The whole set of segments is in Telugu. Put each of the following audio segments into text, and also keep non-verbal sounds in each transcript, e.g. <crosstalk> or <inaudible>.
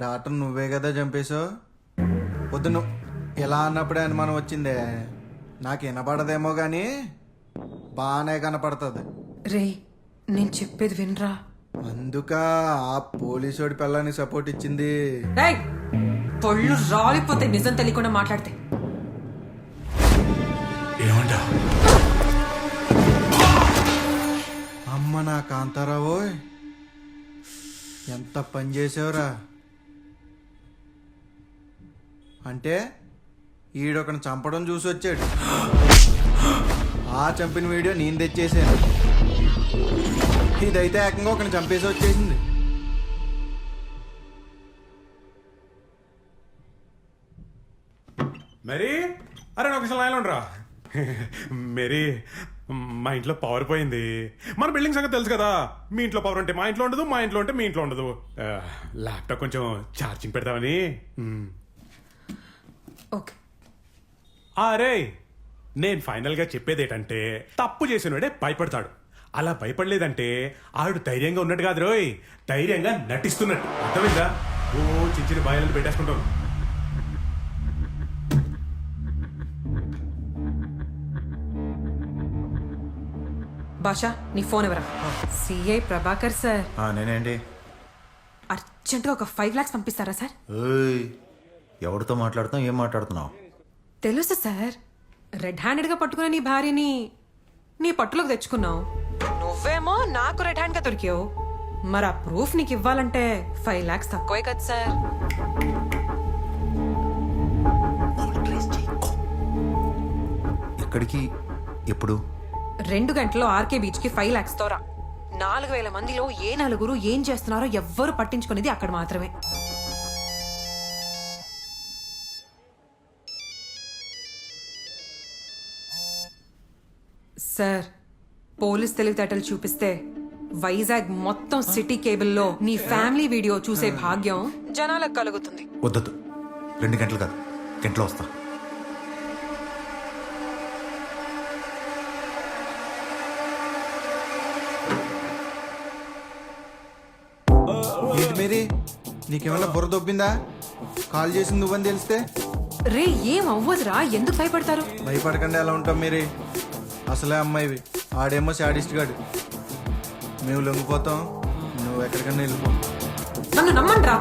డాక్టర్ నువ్వే కదా చంపేశావు? పొద్దున్న ఇలా అన్నప్పుడే అనుమానం వచ్చిందే? నాకు వినపడదేమో కానీ బాగానే కనపడుతుంది. రే నేను చెప్పేది వినరా? అందుక ఆ పోలీసోడి పిల్లని సపోర్ట్ ఇచ్చింది. రేయ్ పళ్ళు రాలిపోతే నిజం తెలియకుండా మాట్లాడితే. ఏమంటా? అమ్మ నా కాంతారావు ఎంత పని చేసావురా? అంటే ఈడొకను చంపడం చూసి వచ్చాడు. ఆ చంపిన వీడియో నేను తెచ్చేసాను. ఇదైతే ఏకంగా ఒకని చంపేసి వచ్చేసింది. మరి? అరే ఒకసారి లైన్లో ఉండరా? మరీ మా ఇంట్లో పవర్ పోయింది. మన బిల్డింగ్ సంగతి తెలుసు కదా. మీ ఇంట్లో పవర్ ఉంటే మా ఇంట్లో ఉండదు మా ఇంట్లో ఉంటే మీ ఇంట్లో ఉండదు. ల్యాప్టాప్ కొంచెం ఛార్జింగ్ పెడతామని ఓకే. అరే నేను ఫైనల్గా చెప్పేది ఏంటంటే తప్పు చేసినోడే భయపడతాడు. అలా భయపడలేదంటే ఆవిడ ధైర్యంగా ఉన్నట్టు కాదు రోయ్. ధైర్యంగా నటిస్తున్నట్టు. అర్థమైందా? ఓ చిన్న చిన్న బాయలను పెట్టేసుకుంటాను భాష నీ ఫోన్ ఎవరా? CI Prabhakar sir. ఆ, నేనేంటి? అర్జెంటుగా ఒక ఫైవ్ లాక్స్ పంపిస్తారా సార్? ఏయ్, ఎవరితో మాట్లాడుతున్నావు ఏం మాట్లాడుతున్నావు? తెలుసు సార్. రెడ్ హ్యాండెడ్గా పట్టుకున్న నీ భార్యని నీ పట్టులోకి తెచ్చుకున్నావు. నువ్వేమో నాకు రెడ్ హ్యాండ్గా దొరికావు. మరి ఆ ప్రూఫ్ నీకు ఇవ్వాలంటే ఫైవ్ లాక్స్ తక్కువే కదా సార్. ఎక్కడికి? ఎప్పుడు? రెండు గంటల్లో ఆర్కే బీచ్కి ఫైవ్ లాక్స్ తోరా నాలుగు వేల మందిలో ఏ నలుగురు ఏం చేస్తున్నారో ఎవ్వరు పట్టించుకునేది అక్కడ మాత్రమే. సార్ పోలీస్ తెలివితేటలు చూపిస్తే వైజాగ్ మొత్తం సిటీ కేబుల్లో నీ ఫ్యామిలీ వీడియో చూసే భాగ్యం జనాలకు కలుగుతుంది. వద్దొద్దు. రెండు గంటలు కాదు. గంటలో వస్తా. ఏంటి మేరీ? నీకేమన్నా బుర్ర దొబ్బిందా? కాల్ చేసింది నువ్వని తెలిస్తే? రే ఏం అవ్వదురా? ఎందుకు భయపడతారు? భయపడకుండా ఎలా ఉంటాం మీరే. అసలే అమ్మాయివి. ఆడేమో శాడిస్ట్ గాడు. మేము లొంగిపోతాం నువ్వు ఎక్కడికన్నా వెళ్ళిపో. నన్ను నమ్మండ్రా.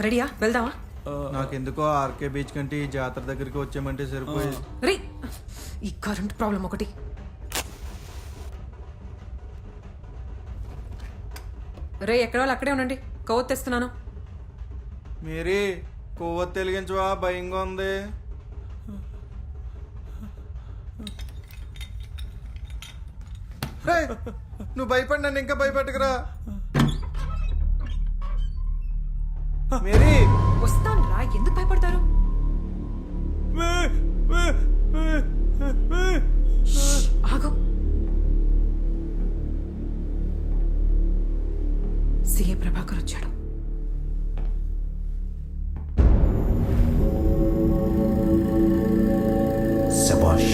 రెడీయా? వెళ్దామా? నాకెందుకో ఆర్కే బీచ్ కంటే ఈ జాతర దగ్గరికి వచ్చామంటే సరిపోయేది. రే ఈ కరెంట్ ప్రాబ్లం ఒకటి. రే ఎక్కడ వాళ్ళు అక్కడే ఉండండి. కొవ్వొత్తి తెస్తున్నాను. మీరే కొవ్వొత్తి తెలిగించవా? భయంగా ఉంది. నువ్వు భయపడి నన్ను ఇంకా భయపెట్టకురా. మేరీ! వస్తాను రా ఎందుకు భయపడతారు? ఆగు. సీఏ ప్రభాకర్ వచ్చాడు. శబాష్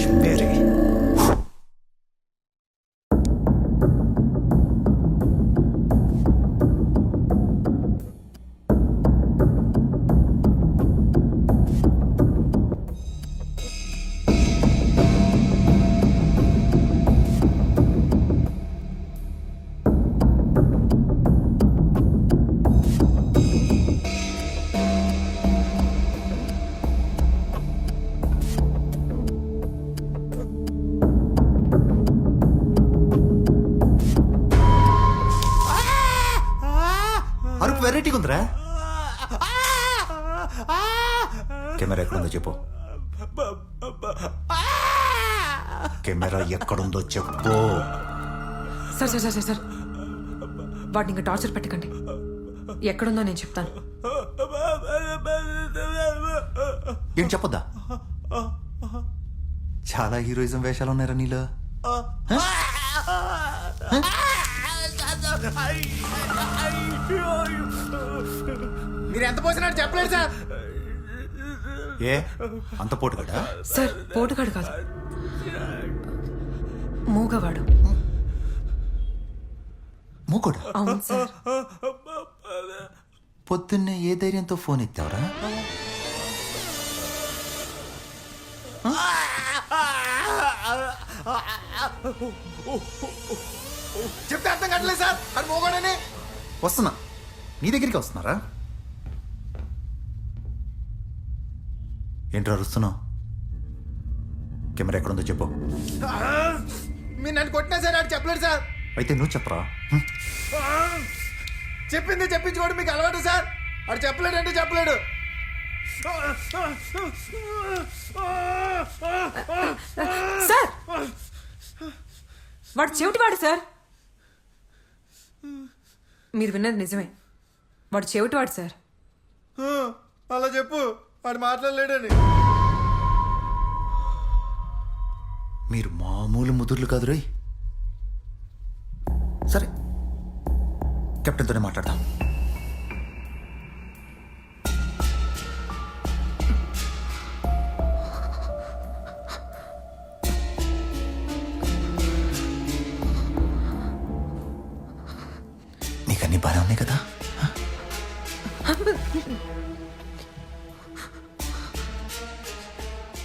కెమెరా ఎక్కడుందో చెప్పు. Sir sir sir sir sir. వాటిని ఇంకా టార్చర్ పెట్టకండి. ఎక్కడుందో నేను చెప్తాను. ఏం చెప్పొద్దా? చాలా హీరోయిజం వేషాలు ఉన్నారా నీలో. మీరు ఎంత పోసినట్టు చెప్పలేదు సార్. ఏ? అంత పోటు కదా సార్ పోటుగాడు కాదు. మూగవాడు. మూకుడా అవును సార్. పొద్దున్నే ఏ ధైర్యంతో ఫోన్ ఎత్తావరా? చెప్తే అర్థం కట్టలేదు సార్. అది మోగాడని? వస్తున్నా. నీ దగ్గరికి వస్తున్నారా? ఏంట్రా అరుస్తున్నావు? కెమెరా ఎక్కడుందో చెప్పు. మీరు నన్ను కొట్టినా సార్ ఆడు చెప్పలేడు సార్. అయితే నువ్వు చెప్పరా? హ్మ్. చెప్పింది చెప్పించుకోవడం మీకు అలవాటు సార్. ఆడు చెప్పలేడు అంటే చెప్పలేడు. సార్! వాడు చెవిటివాడు సార్. మీరు విన్నది నిజమే. వాడు చెవిటివాడు సార్. అలా చెప్పు. వాడు మాట్లాడలేడని. మీరు మామూలు ముదుర్లు కాదు సరే కెప్టెన్తోనే మాట్లాడదాం.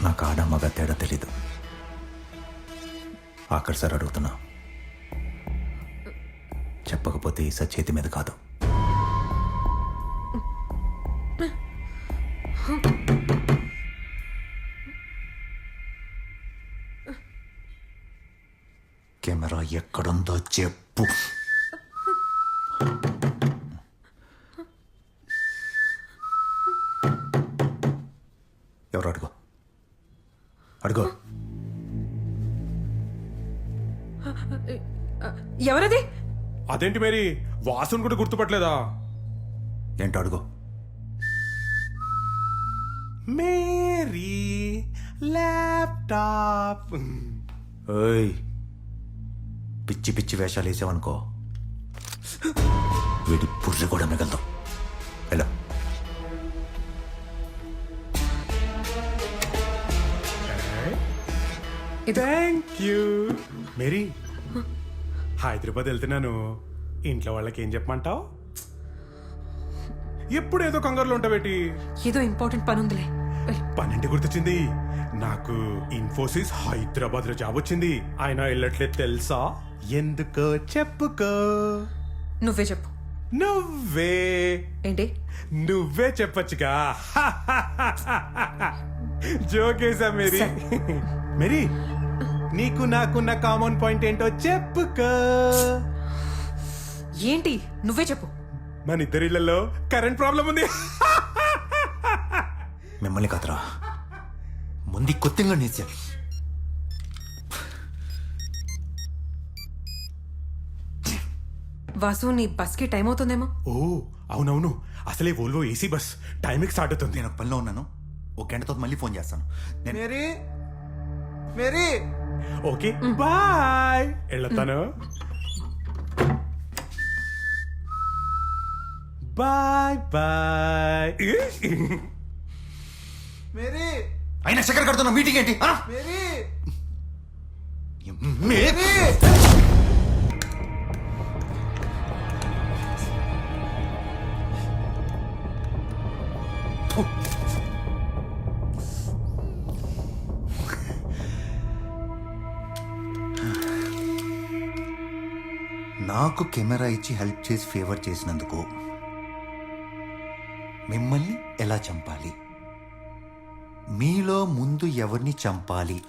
నాకు ఆడ మగ తేడా తెలీదు. ఆఖరి సార్ అడుగుతున్నా. చెప్పకపోతే ఈ సచేతి మీద కాదు. కెమెరా ఎక్కడుందో చెప్పు. ఎవరది? అదేంటి మేరీ? వాసుని కూడా గుర్తుపట్టలేదా? ఏంటో అడుగు. Mary laptop. ఏయ్ పిచ్చి పిచ్చి వేషాలు వేసావనుకో. వీడి పుర్రి కూడా మిగలదు. ఎలా థ్యాంక్ యూ మేరీ హైదరాబాద్ వెళ్తున్నాను. ఇంట్లో వాళ్ళకి ఏం చెప్పమంటావు? ఎప్పుడు ఏదో కంగారులో ఉంటావేటి ఏదో ఇంపార్టెంట్ పని ఉందిలే. పన్నెండు గుర్తొచ్చింది. నాకు ఇన్ఫోసిస్ హైదరాబాద్లో జాబ్ వచ్చింది. ఆయన వెళ్ళట్లేదు తెలుసా? ఎందుకో చెప్పుకో. నువ్వే చెప్పు. నువ్వే. ఏంటి? నువ్వే చెప్పొచ్చుగా. <laughs> జోకేసా మేరీ. మేరీ నీకు నాకున్న కామన్ పాయింట్ ఏంటో చెప్పుకో. ఏంటి? నువ్వే చెప్పు. మన ఇద్దరిళ్ళలో కరెంట్ ప్రాబ్లం ఉంది. మిమ్మల్ని కాదురా. ముందు కొత్తగా నేర్చాను వాసు నీ బస్కి టైం అవుతుందేమో? ఓ అవునవును. అసలే ఓల్వో ఏసీ బస్ టైంకి స్టార్ట్ అవుతుంది. నేను పనిలో ఉన్నాను. ఒక గంటతో మళ్ళీ ఫోన్ చేస్తాను. నేను మేరీ! మేరీ! Okay bye. వెళ్ళొస్తాను బాయ్ బాయ్. మేరీ. అయినా చక్కెర కడుతున్న మీటింగ్ ఏంటి? మేరీ. మేరీ. నాకు కెమెరా ఇచ్చి హెల్ప్ చేసి ఫేవర్ చేసినందుకు మిమ్మల్ని ఎలా చంపాలి? మీలో ముందు ఎవరిని చంపాలి?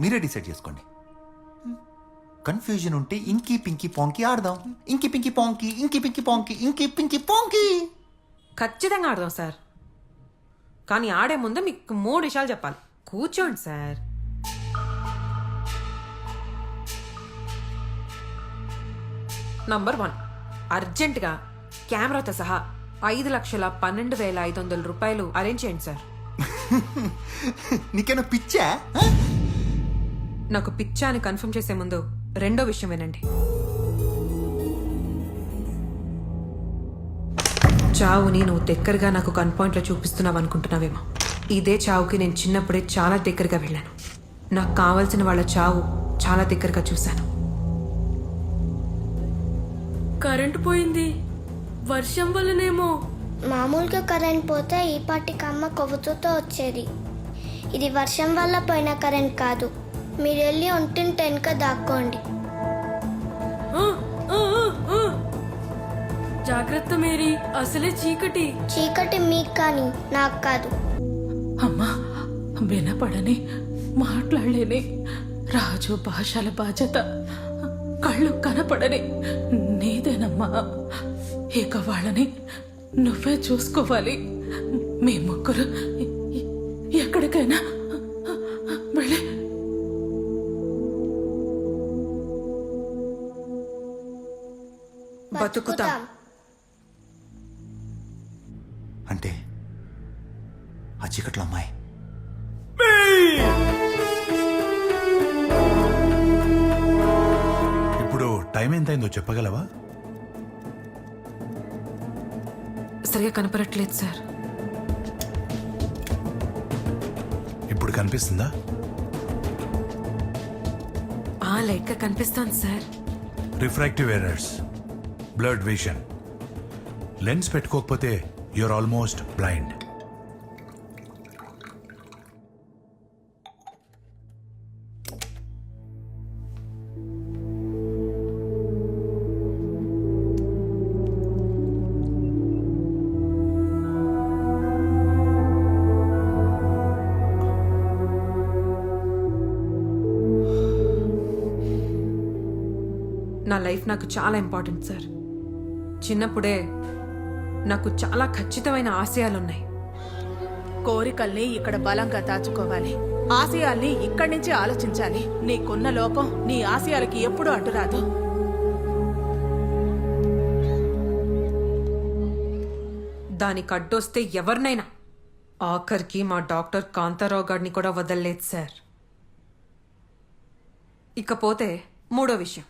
మీరే డిసైడ్ చేసుకోండి. కన్ఫ్యూజన్ ఉంటే ఇంకి పింకీ పాంకీ ఆడదాం. ఇంకి పింకి పాంకీ ఇంకి పింకి పాంకీ ఇంకి పింకి పాంకీ. ఖచ్చితంగా ఆడదాం సార్. కానీ ఆడే ముందు మీకు మూడు విషయాలు చెప్పాలి. కూర్చోండి సార్. Number one. అర్జెంటుగా కెమెరాతో సహా ఐదు లక్షల పన్నెండు వేల ఐదు వందల రూపాయలు అరేంజ్ చేయండి సార్. <laughs> నీకేనా పిచ్చా? నాకు పిచ్చా అని కన్ఫర్మ్ చేసే ముందు రెండో విషయం వినండి. చావుని నువ్వు దగ్గరగా నాకు కన్ పాయింట్లో చూపిస్తున్నావు అనుకుంటున్నావేమో. ఇదే చావుకి నేను చిన్నప్పుడే చాలా దగ్గరగా వెళ్ళాను. నాకు కావాల్సిన వాళ్ళ చావు చాలా దగ్గరగా చూశాను. కరెంటు పోయింది. వర్షం వల్లనేమో. మామూలుగా కరెంట్ పోతే ఈ పాటికి అమ్మ కొవ్వుతూతో వచ్చేది. ఇది వర్షం వల్ల పోయిన కరెంట్ కాదు. మీరు వెళ్ళి ఒంటింటి వెనుక దాక్కోండి. జాగ్రత్త మేరీ అసలే చీకటి. చీకటి మీకు కానీ నాకు కాదు. అమ్మా వినపడని మాట్లాడలేని. రాజు భాషల బాధ్యత. కళ్ళు కనపడని. నీదేనమ్మా ఇక వాళ్ళని నువ్వే చూసుకోవాలి. మీ ముగ్గురు ఎక్కడికైనా వెళ్ళి. బతుకుతాం. అంటే ఆ చీకట్లో అమ్మాయి. ఇప్పుడు టైం ఎంతైందో చెప్పగలవా? సరిగా కనపడట్లేదు సార్. ఇప్పుడు కనిపిస్తుందా? ఆ లైట్గా కనిపిస్తాను sir. Refractive errors blurred vision. Lens పెట్టుకోకపోతే యూర్ ఆల్మోస్ట్ బ్లైండ్. లైఫ్ నాకు చాలా ఇంపార్టెంట్ సార్. చిన్నప్పుడే నాకు చాలా ఖచ్చితమైన ఆశయాలున్నాయి. కోరికల్ని ఇక్కడ బలంగా దాచుకోవాలి. ఆశయాల్ని ఇక్కడి నుంచి ఆలోచించాలి. నీకున్న లోపం నీ ఆశయాలకి ఎప్పుడూ అడ్డురాదు. దానికి అడ్డొస్తే ఎవరినైనా. ఆఖరికి మా డాక్టర్ కాంతారావు గారిని కూడా వదలలేదు సార్. ఇకపోతే మూడో విషయం.